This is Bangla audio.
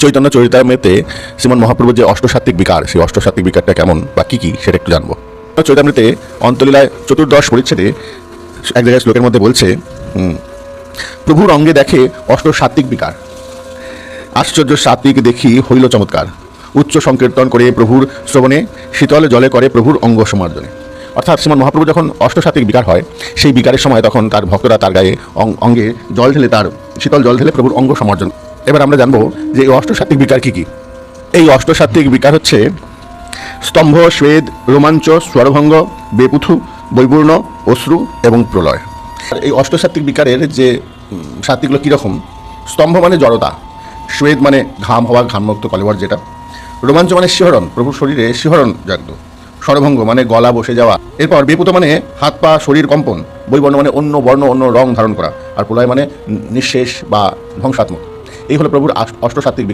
চৈতন্য চরিতামৃতে শ্রীমন মহাপ্রভুর যে অষ্টসাত্ত্বিক বিকার, সেই অষ্টসাত্ত্বিক বিকারটা কেমন বা কী কী সেটা একটু জানব। চৈতামৃতে অন্তলীলায় চতুর্দশ পরিচ্ছেদে এক জায়গায় শ্লোকের মধ্যে বলছে প্রভুর অঙ্গে দেখে অষ্টসাত্ত্বিক বিকার। আশ্চর্য সাত্বিক দেখি হইল চমৎকার। উচ্চ সংকীর্তন করে প্রভুর শ্রবণে, শীতল জলে করে প্রভুর অঙ্গ সমার্জনে। অর্থাৎ শ্রীমান মহাপ্রভু যখন অষ্টসাত্বিক বিকার হয়, সেই বিকারের সময় তখন তার ভক্তরা তার গায়ে অঙ্গে জল ঢেলে তার শীতল জল ঢেলে প্রভুর অঙ্গ সমার্জন এবার আমরা জানব যে এই অষ্টসাত্বিক বিকার কী কী? এই অষ্টসাত্বিক বিকার হচ্ছে স্তম্ভ স্বেদ রোমাঞ্চ স্বরভঙ্গ বেপুথু বৈপূর্ণ অশ্রু এবং প্রলয়। এই অষ্টসাত্বিক বিকারের যে উম, সাত্বিকগুলো কীরকম? স্তম্ভ মানে জড়তা স্বেদ মানে ঘাম হওয়া ঘামমুক্ত কলেবর যেটা রোমাঞ্চ মানে শিহরণ প্রভুর শরীরে শিহরণ জাগত স্বরভঙ্গ মানে গলা বসে যাওয়া এরপর বেপুত মানে হাত পা শরীর কম্পন বৈবর্ণ মানে অন্য বর্ণ অন্য রং ধারণ করা আর প্রলয় মানে নিঃশেষ বা ধ্বংসাত্মক। এই হলো প্রভুর অষ্ট অষ্টসাত্বিক